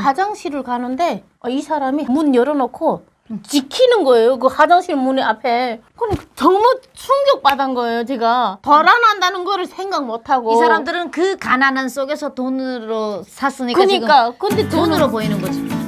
화장실을 가는데 어, 이 사람이 문 열어놓고 지키는 거예요. 그 화장실 문의 앞에. 그러니까 너무 충격받은 거예요, 제가. 덜안한다는 거를 생각 못하고. 이 사람들은 그 가난한 속에서 돈으로 샀으니까 그러니까 근데 돈으로 보이는 거지.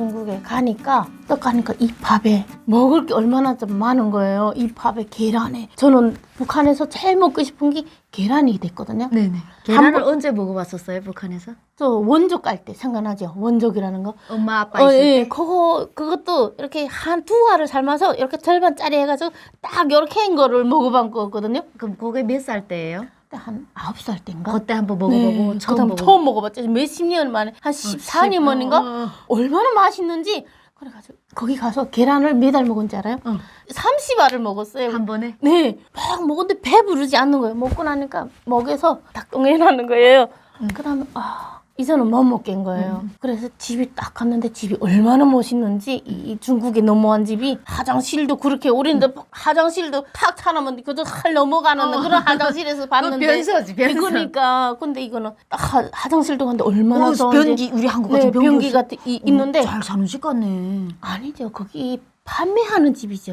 중국에 가니까 또 가니까 이 밥에 먹을 게 얼마나 좀 많은 거예요. 이 밥에 계란에. 저는 북한에서 제일 먹고 싶은 게 계란이 됐거든요. 네네. 계란을 번- 언제 먹어봤었어요 북한에서? 저 원족 갈 때 생각나죠. 원족이라는 거. 엄마 아빠 어, 있을 예, 때. 그거 그것도 이렇게 한 두 알을 삶아서 이렇게 절반짜리 해가지고 딱 이렇게 한 거를 먹어본 거거든요. 그럼 그게 몇 살 때예요? 그때 한 아홉 살 때인가. 그때 한번 먹어보고 네, 처음 먹어. 처음 먹어봤죠. 몇십 년 만에 한 14년 만인가 어, 어. 얼마나 맛있는지 그래가지고 거기 가서 계란을 매달 먹은지 알아요? 어. 30알을 먹었어요. 한 번에? 네, 막 먹었는데 배 부르지 않는 거예요. 먹고 나니까 목에서 닭똥이 나는 거예요. 그다음에 아 이제는 못 먹겠는 거예요. 그래서 집이 딱 갔는데 집이 얼마나 멋있는지 이 중국에 넘어온 집이 화장실도 그렇게 우리는 화장실도 탁 차놓으면 그저 살 넘어가는 그런 화장실에서 봤는데 변소지, 변소. 그러니까 근데 이거는 딱 화- 화장실도 갔는데 얼마나 어, 좋은지 변기 우리 한국 네, 같은 변기, 변기 같은 이, 있는데 잘 사는 집 같네. 아니죠 거기 판매하는 집이죠.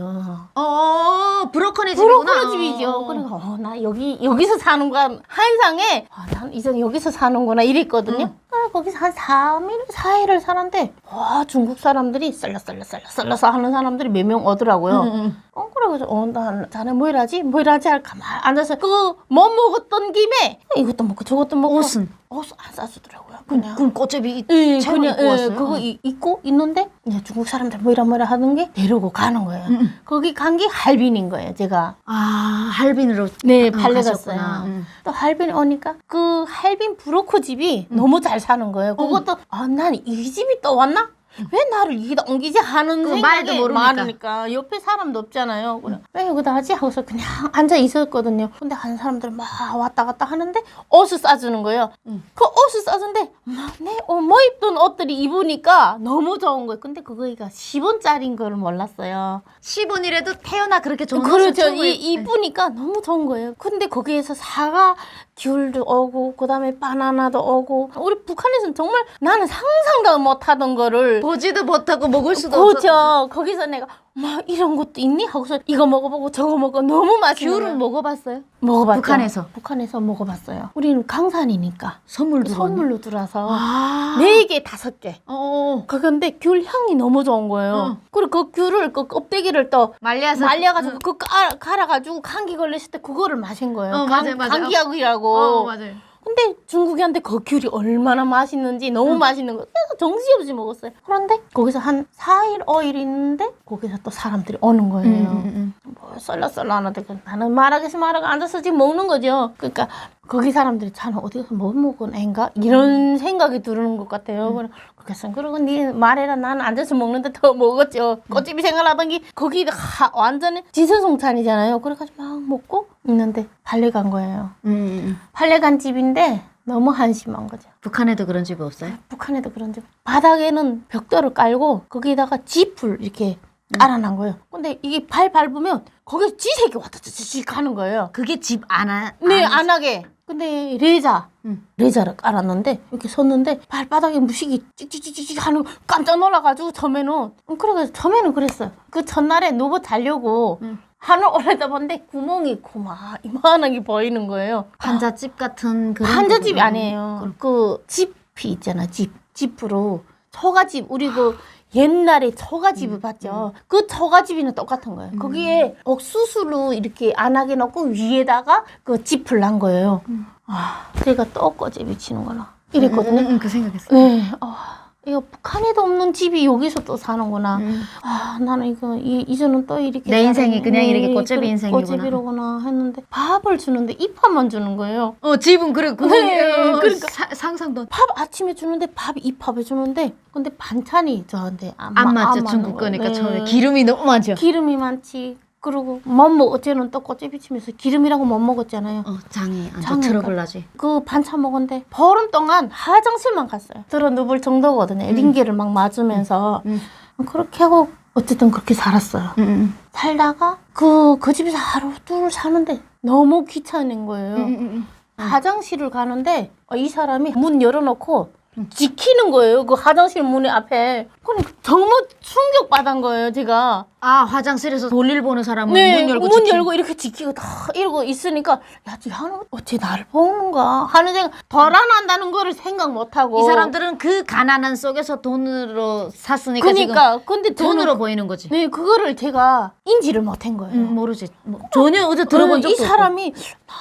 어 브로커니 집이구나. 브로커리 집이죠. 그러니까 어, 나 여기 여기서 사는구나 한상에 아, 난 이제 여기서 사는구나 이랬거든요. 아, 거기서 한 3일, 4일을 살았는데 와 중국 사람들이 썰렁썰렁썰렁썰렁 하는 사람들이 몇 명 오더라고요. 응, 응. 어 그래가지고 어나 자네 뭐 이라지 뭐 이라지 할 가만 앉아서 그못 먹었던 김에 이것도 먹고 저것도 먹고 옷은? 옷안 싸주더라고요. 그냥 그럼 꽃제비 예, 채로 그냥 입고 예, 왔어요. 그거 이- 입고 있는데 이제 중국 사람들 뭐이라 뭐이라 하는 게 데리고 가는 거예요. 거기 간 게 할빈인 거예요, 제가. 아 할빈으로 네, 아, 발레 가셨구나. 갔어요. 음. 또 할빈 오니까 그 할빈 브로커 집이 너무 잘 사는 거예요. 그것도 아, 난 이 집이 또 왔나? 왜 나를 여기다 옮기지 하는 그 생각이 말도 모르니까. 많으니까 옆에 사람도 없잖아요. 그래 왜 여기다 하지 하고서 그냥 앉아 있었거든요. 근데 한 사람들 막 왔다 갔다 하는데 옷을 싸주는 거예요. 그 옷을 싸주는데 막내뭐 입던 옷들이 입으니까 너무 좋은 거예요. 근데 그거가 10원짜리인 걸 몰랐어요. 10원이라도 태어나 그렇게 좋은 옷을 그렇죠. 이, 입- 이쁘니까 너무 좋은 거예요. 근데 거기에서 사과, 귤도 오고, 그 다음에 바나나도 오고. 우리 북한에서는 정말 나는 상상도 못 하던 거를. 보지도 못하고 먹을 수도 없어. 그죠. 거기서 내가, 막 이런 것도 있니? 하고서 이거 먹어보고 저거 먹어. 너무 맛있는 귤은 거예요. 먹어봤어요? 먹어봤죠. 북한에서? 북한에서 먹어봤어요. 우리는 강산이니까. 선물 들어. 선물로 들어와서. 아. 네 개, 다섯 개. 어. 그건데 귤 향이 너무 좋은 거예요. 어. 그리고 그 귤을, 그 껍데기를 또 말려서 말려가지고 그 깔, 갈아가지고 감기 걸렸을 때 그거를 마신 거예요. 어, 감, 맞아요, 맞아요. 감기약이라고. 어 맞아요. 근데 중국이한테 그 귤이 얼마나 맛있는지 너무 맛있는 거. 정신없이 먹었어요. 그런데 거기서 한 4일, 5일 있는데 거기서 또 사람들이 오는 거예요. 음, 뭐 썰렁썰렁 하는데 그 나는 말하겠어 말하고 앉아서 지금 먹는 거죠. 그러니까 거기 사람들이 자는 어디 가서 뭐 먹은 애인가 이런 생각이 드는 것 같아요. 그래, 그래서 그러고 네 말해라 나는 앉아서 먹는데 더 먹었죠. 꽃집이 생각나던 게 거기 하, 완전히 지수송찬이잖아요. 그래가지고 막 먹고 있는데 발레 간 거예요. 음, 음, 음. 발레 간 집인데 너무 한심한 거죠. 북한에도 그런 집 없어요? 북한에도 그런 집. 바닥에는 벽돌을 깔고 거기다가 지풀 이렇게 깔아놓은 거예요. 근데 이게 발 밟으면 거기서 지색이 왔다 찌찌 가는 거예요. 그게 집 안아? 네, 안- 안 하게. 근데 레자, 응. 레자를 깔았는데 이렇게 섰는데 발바닥에 무식이 찍찍찍찍 하는 거 깜짝 놀라가지고 처음에는 음, 그래서 처음에는 그랬어요. 그 첫날에 누워 자려고 응. 하늘 올려다봤는데 구멍이 있고 막 이만한 게 보이는 거예요. 한자집 같은 그런 거구나. 아니에요. 그 집이 있잖아, 집. 집으로 처가집 우리 그 옛날에 처가집을 봤죠. 그 처가집이랑 똑같은 거예요. 거기에 옥수수로 이렇게 안 하게 넣고 위에다가 그 집을 난 거예요. 아, 제가 또 꺼제 미치는구나. 이랬거든요. 그 생각했어. 네. 아, 이거 북한에도 없는 집이 여기서 또 사는구나. 음. 아, 나는 이거 이, 이제는 또 이렇게 내 인생이 그냥 이렇게 네, 꽃제비 그래, 인생이구나. 꽃제비로구나 했는데 밥을 주는데 입밥만 주는 거예요. 어 집은 그래 그 네, 어, 그러니까. 사- 상상도 밥 아침에 주는데 밥 입밥을 주는데 근데 반찬이 저한테 안, 안 마- 맞죠 맞는 중국. 거니까 네. 처음에 기름이 너무 많죠. 기름이 많지. 그리고 못 먹, 어제는 또 꽃제비 치면서 기름이라고 못 먹었잖아요. 어 장이 안 장이 트러블 나지. 그 반찬 먹었는데 보름 동안 화장실만 갔어요. 들어 누울 정도거든요. 링기를 막 맞으면서 음. 그렇게 하고 어쨌든 그렇게 살았어요. 음, 살다가 그, 그 집에서 하루 둘 사는데 너무 귀찮은 거예요. 음. 화장실을 가는데 어, 이 사람이 문 열어놓고 지키는 거예요. 그 화장실 문의 앞에. 그러니까 정말 충격받은 거예요, 제가. 아 화장실에서 볼일 보는 사람은 네, 문 열고 문 지키는- 열고 이렇게 지키고 다 이러고 있으니까 야, 쟤는 어째 나를 보는가 하는 생각 덜어난다는 거를 생각 못 하고 이 사람들은 그 가난한 속에서 돈으로 샀으니까 그러니까 근데 돈으로 저는- 보이는 거지. 네 그거를 제가 인지를 못 한 거예요. 음, 모르지. 뭐, 전혀 어제 들어본 어, 적도 이 사람이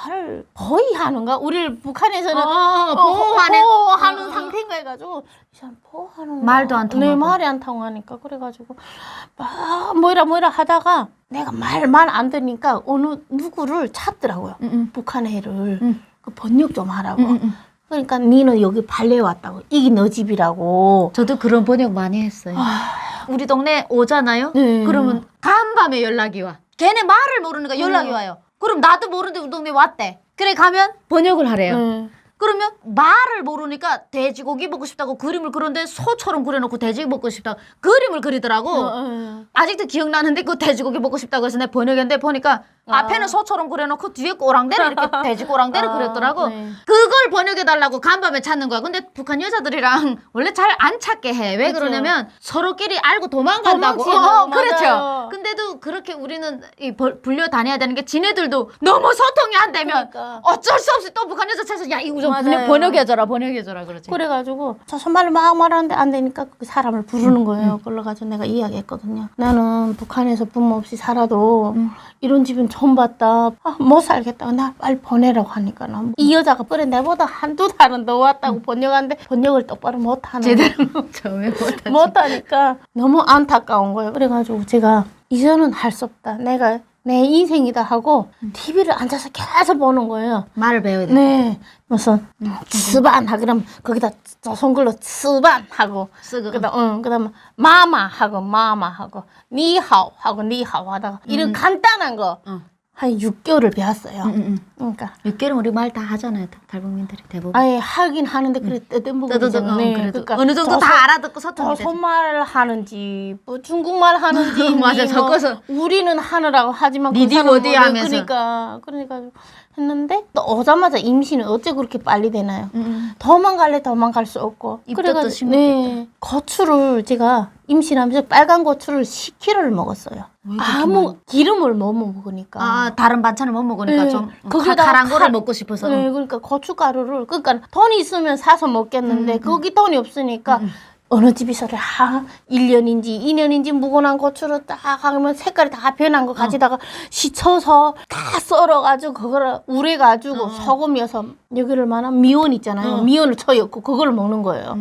나를 보호하는가? 우리를 북한에서는 어, 어. 보호하는 이 사람 보호하는 말도 안네 통하고. 말이 안 통하니까 그래가지고 막 뭐이라 뭐이라 하다가 내가 말 말안 들으니까 어느 누구를 찾더라고요. 음, 음. 북한 애를 음. 그 번역 좀 하라고. 음, 음, 음. 그러니까 니는 여기 발레 왔다고. 이게 너 집이라고. 저도 그런 번역 많이 했어요. 우리 동네 오잖아요. 네. 그러면 간밤에 연락이 와. 걔네 말을 모르니까 연락이 음. 와요. 그럼 나도 모르는데 우리 동네 왔대. 그래 가면 번역을 하래요. 네. 그러면 말을 모르니까 돼지고기 먹고 싶다고 그림을 그런데 소처럼 그려놓고 돼지 먹고 싶다고 그림을 그리더라고. 어, 어. 아직도 기억나는데 그 돼지고기 먹고 싶다고 해서 내 번역했는데 보니까 아. 앞에는 소처럼 그려놓고 뒤에 꼬랑대를 이렇게 돼지 꼬랑대를 아, 그렸더라고. 네. 그걸 번역해달라고 간밤에 찾는 거야. 근데 북한 여자들이랑 원래 잘 안 찾게 해. 왜 그쵸. 그러냐면 서로끼리 알고 도망간다고. 어, 맞아요. 그렇죠. 근데도 그렇게 우리는 이 벌- 불려 다녀야 되는 게 지네들도 너무 소통이 안 되면 그러니까. 어쩔 수 없이 또 북한 여자 찾아서 야 이거 좀 맞아요. 번역- 번역해줘라 번역해줘라 그러지. 그래가지고 저 손말로 막 말하는데 안 되니까 그 사람을 부르는 거예요. 그래가지고 내가 이야기했거든요. 나는 북한에서 부모 없이 살아도 이런 집은 처음 봤다. 아, 못 살겠다. 나 빨리 보내라고 하니까 난이 여자가 그래 내보다 한두 달은 더 왔다고 번역하는데 번역을 똑바로 못하는 제대로 처음에. 못하니까 너무 안타까운 거예요. 그래가지고 제가 이제는 할 수 없다. 내가 내 인생이다 하고 TV를 앉아서 계속 보는 거예요. 말을 배워야 돼. 네. 무슨 스반 하 그럼 거기다 조선글로 스반 하고 쓰고. 그다음 응, 그다음 마마 하고 마마 하고 니하오 하고 니하오 하다가 이런 간단한 거 한 응. 6개월을 배웠어요. 응, 응. 그러니까 6개월은 우리 말 다 하잖아요. 다- 탈북민들이 대부분. 아예 하긴 하는데 그래 뜯은 떠도 부분이잖아요. 어, 네, 그래도 그러니까 어느 정도 다 알아듣고 소통이 되지. 조선말 하는지 뭐 중국말 하는지 맞아, 뭐 섞어서. 우리는 하느라고 하지만 그 니디 사람은 워디 뭐 하면서. 그러니까 그러니까 했는데 또 오자마자 임신은 어째 그렇게 빨리 되나요? 응, 도망갈래 도망갈 수 없고 입덧도 그래가지고 심했겠다. 네 고추를 제가 임신하면서 빨간 고추를 10kg를 먹었어요. 아무 기름을 못 먹으니까. 아 다른 반찬을 못 먹으니까 네. 좀 거기다가 가, 란 거를 칼- 먹고 싶어서. 네, 그러니까 고춧가루를 그러니까 돈이 있으면 사서 먹겠는데 거기 돈이 없으니까 어느 집에서를 하 1년인지 2년인지 묵어난 고추를 딱 하면 색깔이 다 변한 거 가지다가 시쳐서 다 썰어가지고 그거를 우려가지고 소금이어서 여기를 말하면 미원 있잖아요. 미원을 쳐였고 그거를 먹는 거예요.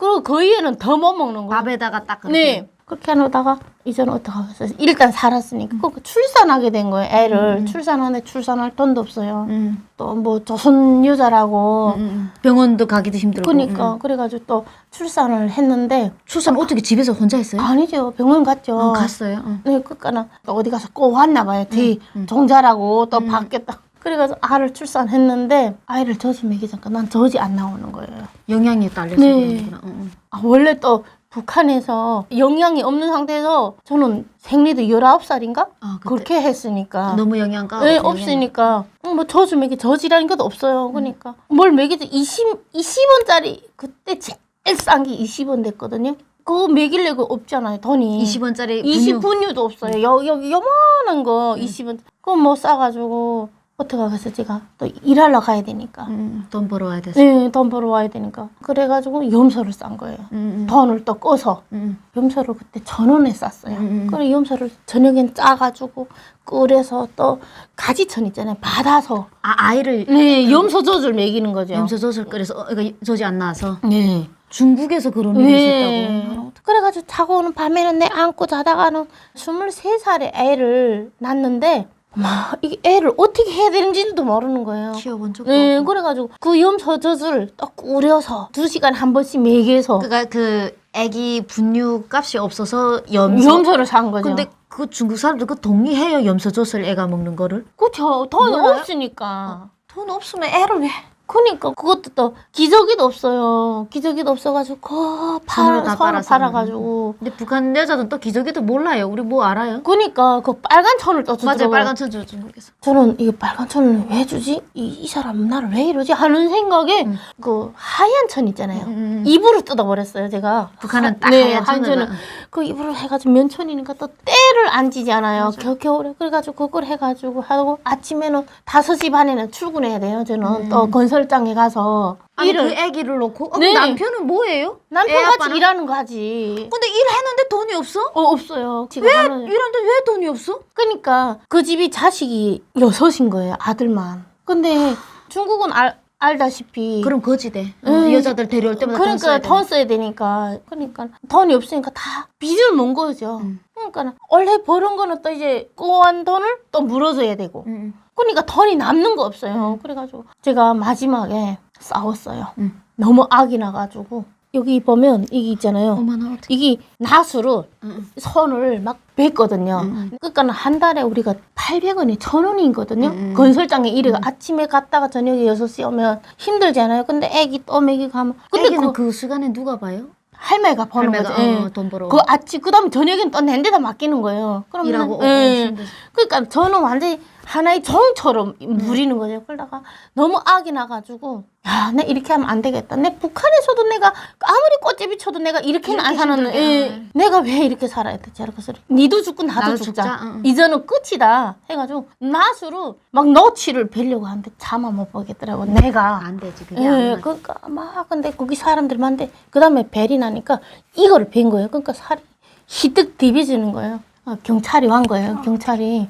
그리고 그 이후에는 더 못 먹는 거예요. 밥에다가 딱 그렇게. 네. 그렇게 하다가 이제는 어떻게 하겠어요? 일단 살았으니까. 그 출산하게 된 거예요. 애를 출산하는데 출산할 돈도 없어요. 음, 또뭐 조선 여자라고. 음, 음. 병원도 가기도 힘들고. 그러니까 음. 그래가지고 또 출산을 했는데 출산 어떻게 집에서 혼자 했어요? 아니죠 병원 갔죠. 어, 갔어요. 어. 네, 그니까는 어디 가서 꼭 왔나 봐요. 뒤 종자라고 또 바뀌었다. 그래가지고 아를 출산했는데 아이를 젖이 먹이니까 난 젖이 안 나오는 거예요. 영양이 딸려서 네. 그런구나. 어, 어. 아, 원래 또 북한에서 영양이 없는 상태에서 저는 생리도 19살인가? 아, 그때 그렇게 했으니까. 너무 영양가. 네, 없으니까. 어, 뭐 저주 먹이 저지라는 것도 없어요. 그러니까. 뭘 먹이도 20, 20원짜리 그때 제일 싼 게 20원 됐거든요. 그거 먹이려고 없잖아요, 돈이. 20원짜리 20 분유도 없어요. 여, 여기 요만한 거 20원. 그거 뭐 싸가지고 어떻게 하겠어, 제가. 또 일하러 가야 되니까. 음, 돈 벌어 와야 돼서. 네, 돈 벌어 와야 되니까. 그래가지고 염소를 싼 거예요. 음, 음, 돈을 또 꺼서. 음. 염소를 그때 천 원에 쌌어요. 음, 음. 그래 염소를 저녁엔 짜가지고 끓여서 또 가지천 있잖아요. 받아서 아 아이를 네 염소 젖을 먹이는 거죠. 염소 젖을 끓여서 어, 그러니까 젖이 안 나와서 네. 중국에서 그런 일이 네. 있었다고. 그래가지고 자고 오는 밤에는 내 안고 자다가는 23살에 애를 낳는데 막 이게 애를 어떻게 해야 되는지도 모르는 거예요. 키워본 적도 네, 없고. 그래가지고 그 염소 젖을 또 끓여서 두 시간 한 번씩 먹여서 그러니까 그 아기 분유 값이 없어서 염소. 염소를 산 거죠. 근데 그 중국 사람들 그 동의해요 염소젖을 애가 먹는 거를. 그쵸 돈 몰라요? 없으니까. 돈 없으면 애를 왜 그니까 그것도 또 기저귀도 없어요. 기저귀도 없어가지고 그 팔, 다 손을 빨아서. 팔아가지고. 근데 북한 여자들은 또 기저귀도 몰라요. 우리 뭐 알아요? 그니까 그 빨간 천을 떠주더라고요. 맞아요. 빨간 모르겠어. 저는 이게 빨간 천을 왜 주지? 이, 이 사람 나를 왜 이러지? 하는 생각에 음. 그 하얀 천 있잖아요. 음. 입으로 뜯어버렸어요, 제가. 북한은 하- 딱 네, 하얀 하얀 천을. 천을. 그 입으로 해가지고 면천이니까 또 때를 안 지잖아요. 맞아. 겨, 겨울에. 그래가지고 그걸 해가지고 하고 아침에는 5시 반에는 출근해야 돼요, 저는. 또 건설장에 가서. 음. 아니 일을. 그 애기를 놓고 어, 네. 남편은 뭐예요? 애 남편 아빠는? 같이 일하는 거 하지. 근데 일했는데 돈이 없어? 어, 없어요. 지금 왜 하는. 이런데 왜 돈이 없어? 그러니까 그 집이 자식이 여섯인 거예요, 아들만. 근데 중국은 알, 알다시피. 그럼 거지대. 어, 음. 여자들 데려올 때마다 돈 써야 그러니까 돈 돼. 써야 되니까. 그러니까 돈이 없으니까 다 빚을 먼 거죠. 음. 그러니까 원래 버는 거는 또 이제 꼬한 돈을 또 물어줘야 되고. 음. 그러니까 돈이 남는 거 없어요. 그래가지고 제가 마지막에 싸웠어요. 음. 너무 악이 나가지고 여기 보면 이게 있잖아요. 어머나 어떻게? 이게 나수로 음. 손을 막 뱉거든요. 음. 그러니까 한 달에 우리가 800원이 1000원이거든요. 음. 건설장에 일을 아침에 갔다가 저녁에 6시 오면 힘들잖아요. 근데 애기 떠먹이 가면 근데 애기는 그 그, 시간에 누가 봐요? 할매가 버는 할매가 거죠. 예. 어, 돈 벌어. 그 아침 그다음에 저녁엔 또 낸 데다 맡기는 거예요. 그러면 일하고 오고 예. 힘들지. 그러니까 저는 완전히 하나의 종처럼 누리는 거죠. 그러다가 너무 악이 나가지고 야, 내 이렇게 하면 안 되겠다. 내 북한에서도 내가 아무리 꽃제비 쳐도 내가 이렇게는 안 이렇게 힘들게. 예, 내가 왜 이렇게 살아야 되지? 그래서 니도 죽고 나도, 나도 죽자. 죽자, 응. 이제는 끝이다 해가지고 나수로 막 너치를 뵈려고 하는데 차마 못 보겠더라고. 내가 안 되지 그게 안 예. 그러니까 막 근데 거기 사람들 많은데 그다음에 벨이 나니까 이거를 벤 거예요. 그러니까 살이 희뜩 디비지는 거예요. 아, 경찰이 완 거예요. 경찰이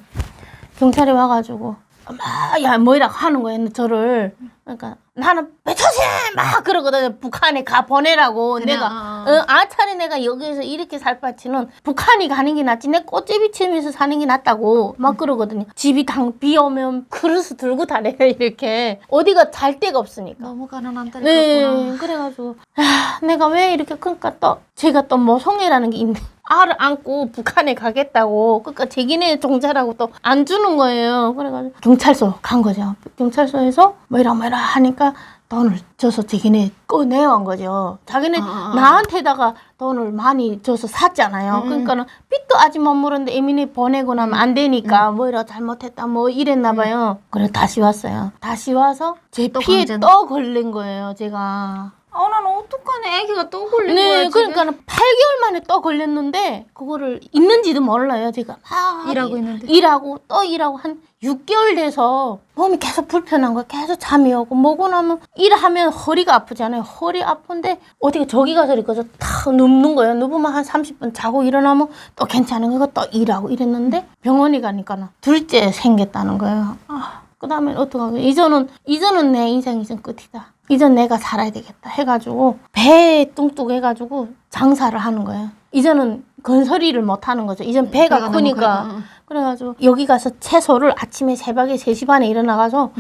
경찰이 와가지고 막야 뭐이라고 하는 거예요. 저를 그러니까 나는 배처신 막 그러거든요. 북한에 가 보내라고 내가 어, 어. 어, 아차리 내가 여기에서 이렇게 살 바치는 북한이 가는 게 낫지 내 꽃제비 치면서 사는 게 낫다고 막 그러거든요. 집이 당 비 오면 그릇을 들고 다녀요 이렇게 어디가 잘 데가 없으니까. 너무 가난한 딸이 네. 그래가지고 아, 내가 왜 이렇게 그러니까 또 제가 또 모성애라는 게 있는데 알을 안고 북한에 가겠다고 그러니까 자기네 종자라고 또 안 주는 거예요. 그래가지고 경찰서 간 거죠. 경찰서에서 뭐이라 뭐이라 하니까 돈을 줘서 자기네 꺼내온 거죠. 자기네 아, 아, 아. 나한테다가 돈을 많이 줘서 샀잖아요. 음, 음. 그러니까는 빚도 아직 못 물었는데 이민희 보내고 나면 안 음. 되니까 뭐이라 잘못했다 뭐 이랬나 봐요. 그래 다시 왔어요. 다시 와서 제 또 피에 강제는? 또 걸린 거예요. 제가. 아, 난 어떡하네. 애기가 또 걸린 네, 거야. 지금. 그러니까 8개월 만에 또 걸렸는데 그거를 있는지도 몰라요. 제가 막 일하고 있는데. 일하고 또 일하고 한 6개월 돼서 몸이 계속 불편한 거야. 계속 잠이 오고 먹고 나면 일하면 허리가 아프잖아요. 허리 아픈데 어떻게 저기 가서 이렇게 탁 눕는 거예요. 누우면 한 30분 자고 일어나면 또 괜찮은 거고 또 일하고 이랬는데 병원에 가니까 둘째 생겼다는 거예요. 아, 그 다음에 어떡하게 이제는 이제는 내 인생 이제 끝이다. 이젠 내가 살아야 되겠다 해가지고 배 뚱뚱 해가지고 장사를 하는 거예요. 이제는 건설일을 못 하는 거죠. 이젠 배가, 배가 크니까. 그래가지고 여기 가서 채소를 아침에 새벽에 3시 반에 일어나가서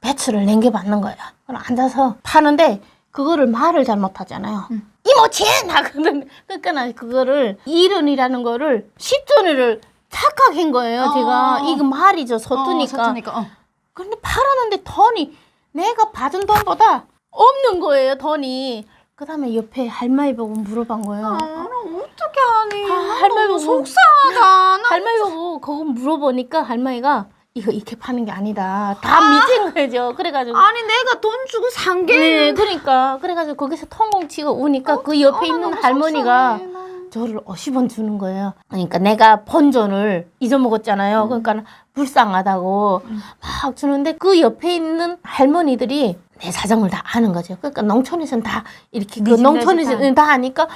배추를 냉겨받는 거예요. 그럼 앉아서 파는데 그거를 말을 잘 못하잖아요. 이모친 하거든. 그러니까 나 그거를 이른이라는 거를 십전을 착각한 거예요. 어, 제가 어, 어. 이거 말이죠. 어, 서투니까. 서투니까. 어. 근데 팔았는데 돈이 내가 받은 돈보다 없는 거예요, 돈이. 그 다음에 옆에 할머니 보고 물어본 거예요. 아, 나 어떻게 하니? 아, 할머니 보고. 속상하다. 나 할머니 보고 그거 물어보니까 할머니가 이거 이렇게 파는 게 아니다. 다 미친 거죠. 그래가지고. 아니 내가 돈 주고 산 게. 네, 그러니까. 그래가지고 거기서 통공 치고 우니까 그 옆에 있는 할머니가 속상해, 난. 저를 50원 주는 거예요. 그러니까 내가 본전을 잊어먹었잖아요. 그러니까 불쌍하다고 막 주는데 그 옆에 있는 할머니들이 내 사정을 다 아는 거죠. 그러니까 농촌에서는 다 이렇게 그네 집, 농촌에서 내집다 아니까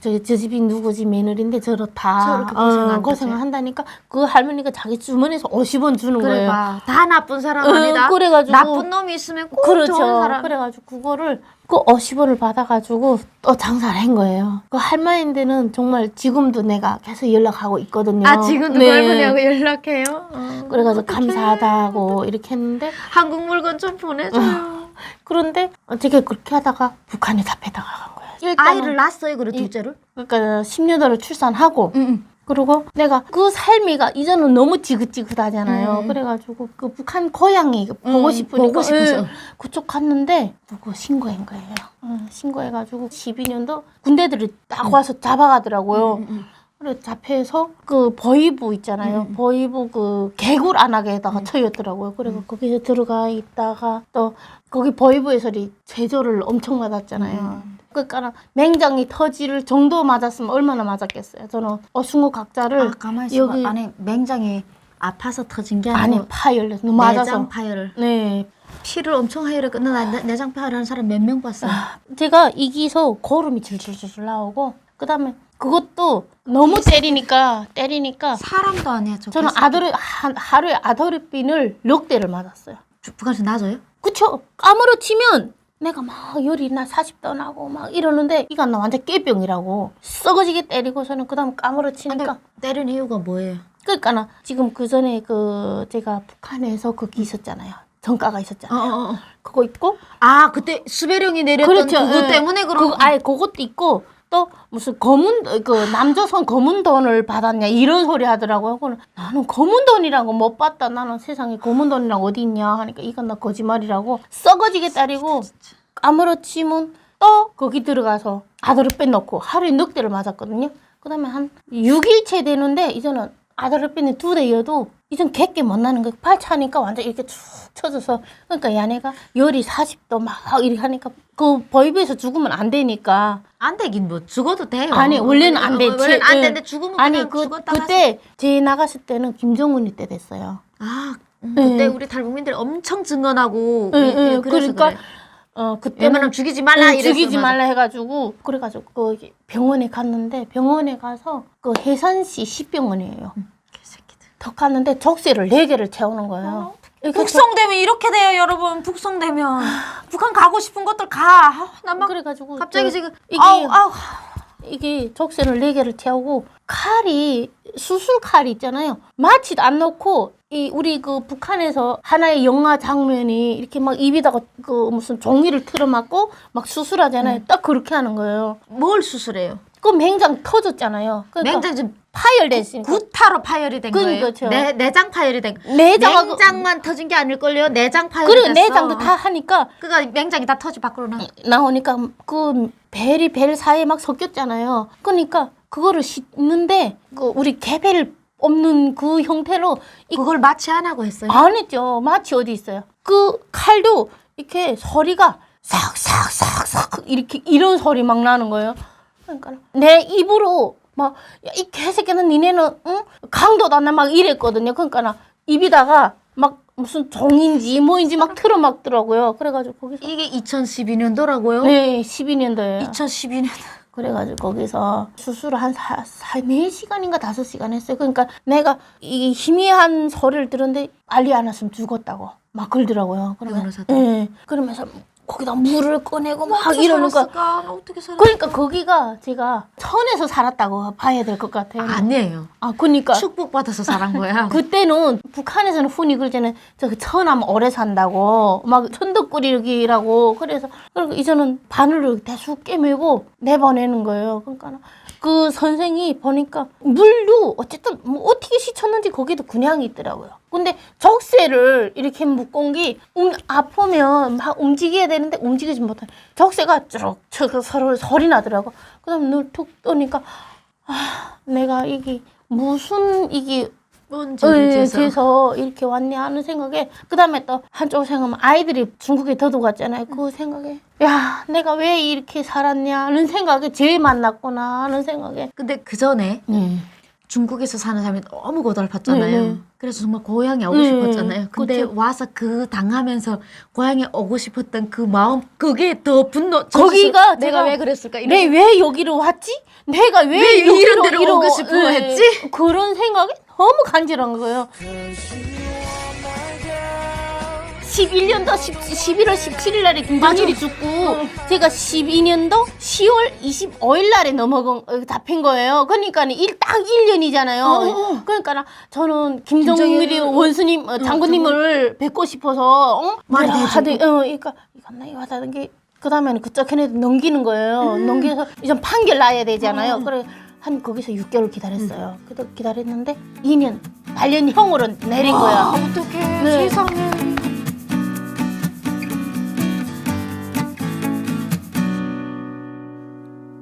저, 저 집이 누구지 며느리인데 저렇 다 저렇게 고생한다, 어, 고생을 한다니까 그 할머니가 자기 주머니에서 50원 주는 그래 거예요. 봐. 다 나쁜 사람 응, 아니다. 그래가지고- 나쁜 놈이 있으면 꼭 그렇죠. 좋은 사람. 그래가지고 그거를 그 50원을 받아가지고 또 장사를 한 거예요. 그 할머니인데는 정말 지금도 내가 계속 연락하고 있거든요. 아 지금도 네. 그 할머니하고 연락해요. 어. 그래가지고 어떡해. 감사하다고 이렇게 했는데 한국 물건 좀 보내줘요. 그런데 어떻게 그렇게 하다가 북한에 잡혀다가. 일단은 아이를 낳았어요, 그래 둘째를. 그러니까 16월을 출산하고 응. 그리고 내가 그 삶이가 이제는 너무 지긋지긋하잖아요. 음. 그래가지고 그 북한 고향이 보고 음, 싶으니까 보고 싶어서. 예, 그쪽 갔는데 누구 신고한 거예요. 응, 신고해가지고 12년도 군대들이 딱 와서 잡아가더라고요. 음, 음. 그래 잡혀서 그 버이부 있잖아요. 음. 버이부 그 개굴 안하게다가 쳐였더라고요. 그래서 음. 거기서 들어가 있다가 또 거기 버이부에서 이 제조를 엄청 맞았잖아요. 음. 그러니까 맹장이 터질 정도 맞았으면 얼마나 맞았겠어요. 저는 어승호 각자를 아 가만히 있어봐. 여기- 안에 맹장이 아파서 터진 게 아니고 파열려서 너무 맞아서 내장 파열을 네 피를 엄청 하열해 끝나 나 내- 내장 파열하는 사람 몇 명 봤어. 제가 이기서 고름이 질질질 나오고 그다음에 그것도 너무 때리니까 때리니까 사람도 아니야. 저 저는 한 하루에 아도르빈을 넉 대를 맞았어요. 주- 북한에서 놔줘요? 그쵸? 까무러치면 내가 막 열이 나 40도 나고 막 이러는데 이가 나 완전 깨병이라고 썩어지게 때리고서는 그다음 까무러치니까 때린 이유가 뭐예요? 그러니까 나 지금 그 전에 그 제가 북한에서 그기 있었잖아요. 전가가 있었잖아요. 어, 어, 어. 그거 있고 아 그때 수배령이 내렸던 그것 예. 때문에 그런 그거 아예 그것도 있고 또 무슨 검은 그 남조선 검은 돈을 받았냐 이런 소리 하더라고요. 그는 나는 검은 돈이라고 못 받다. 나는 세상에 검은 돈이랑 어디 있냐 하니까 이건 나 거짓말이라고 썩어지게 따리고 아무렇지면 또 거기 들어가서 아들을 빼놓고 하루에 넉 대를 맞았거든요. 그다음에 한 6일째 되는데 이제는 아들을 빼는 두 대 여도 이젠 객게 못 나는 거야. 팔 차니까 완전 이렇게 축 쳐져서 그러니까 야네가 열이 40도 막 이렇게 하니까 그 버이브에서 죽으면 안 되니까 안 되긴 뭐 죽어도 돼요. 아니 원래는 안 돼. 어, 원래는 안 제- 되는데 죽으면 아니 그 죽었다 그때 제 나갔을 때는 김정은이 때 됐어요. 아 음, 네. 그때 우리 탈북민들이 엄청 증언하고 응, 그래서 그러니까 그래. 어 그때는 웬만하면 죽이지 말라 응, 이랬어. 죽이지. 말라 해가지고 그래가지고 그 병원에 갔는데 병원에 가서 그 해산시 시병원이에요. 개새끼들. 더 갔는데 족쇄를 네 개를 채우는 거예요. 이렇게 북송되면 이렇게 돼요, 여러분. 북송되면 북한 가고 싶은 것들 가. 아, 저- 난막 그래가지고 갑자기 저- 지금 이게 아우 아우 이게 족쇄를 네 개를 채우고 칼이 수술 칼이 있잖아요. 마취도 안 넣고 이 우리 그 북한에서 하나의 영화 장면이 이렇게 막 입에다가 그 무슨 종이를 틀어맞고 막 수술하잖아요. 딱 그렇게 하는 거예요. 뭘 수술해요? 그 맹장 터졌잖아요. 그러니까 맹장 지금 파열됐으니까 구타로 파열이 된 거예요. 그렇죠. 내 내장 파열이 된. 내장하고 맹장만 터진 게 아닐걸요. 내장 파열이 그리고 됐어. 내장도 다 하니까 그니까 맹장이 다 터지 밖으로 나. 나오니까 그 벨이 벨 사이에 막 섞였잖아요. 그러니까 그거를 씻는데 그 우리 개벨 없는 그 형태로 이 그걸 마취 안 하고 했어요. 안 했죠. 마취 어디 있어요? 그 칼도 이렇게 소리가 싹싹싹싹 이렇게 이런 소리 막 나는 거예요. 그러니까 내 입으로 막 이 개새끼는 니네는 응? 강도도 안나막 이랬거든요. 그러니까 나 입에다가 막 무슨 종인지 뭐인지 막 틀어막더라고요. 그래가지고 거기서 이게 2012년도라고요? 네 12년도예요. 2012년. 그래가지고 거기서 수술을 한 사, 사, 4시간인가 5시간 했어요. 그러니까 내가 이 희미한 소리를 들었는데 알리 안 왔으면 죽었다고 막 그러더라고요. 그러면, 변호사도? 예. 그러면서 거기다 물을 꺼내고 막 이러니까 살았을까? 나 어떻게 살았? 그러니까 거기가 제가 천에서 살았다고 봐야 될 것 같아요. 아니에요. 아, 그러니까 축복받아서 살은 거야. 그때는 북한에서는 흔히 그러잖아요. 저기 천하면 오래 산다고 막 천덕꾸리기라고 그래서 그리고 이제는 바늘을 대수 깨매고 내보내는 거예요. 그러니까 그 선생이 보니까 물도 어쨌든 뭐 어떻게 씻었는지 거기도 그냥 있더라고요. 근데 적쇠를 이렇게 묶은 게 음, 아프면 막 움직여야 되는데 움직이지 못해. 적쇠가 쭉 쳐- 서로 소리 나더라고. 그 다음 눈툭 뜨니까 아 내가 이게 무슨 이게 뭔 어, 예, 져서. 돼서 이렇게 왔네 하는 생각에 그 다음에 또 한쪽 생각하면 아이들이 중국에 더도 갔잖아요. 그 생각에 야 내가 왜 이렇게 살았냐 하는 생각에 제일 만났구나 하는 생각에 근데 그 전에 네. 중국에서 사는 사람이 너무 고달팠잖아요. 네, 네. 그래서 정말 고향에 오고 네, 싶었잖아요. 근데 그쵸. 와서 그 당하면서 고향에 오고 싶었던 그 마음 그게 더 분노. 거기가 내가 왜 그랬을까? 이런 내왜 여기로 왔지? 내가 왜, 왜 이런 데로 오고 싶어 예, 했지? 그런 생각이 너무 간절한 거예요. 11년도 11월 17일 날에 김정일이 죽고 제가 12년도 10월 25일 날에 넘어간 어, 잡힌 거예요. 그러니까 딱 1년이잖아요. 어, 어. 그러니까 나 저는 김정일이 김정일, 어, 원수님 어, 장군님을 뵙고 싶어서 어? 말이. 하더- 어, 그러니까 이건 나 이거 하다는 게 그다음에는 그쪽 걔네도 넘기는 거예요. 음. 넘겨서 이제 판결 나야 되잖아요. 그래 한 거기서 6개월 기다렸어요. 그래도 기다렸는데 2년 반년형으로 내린 거야. 어떡해 네. 세상에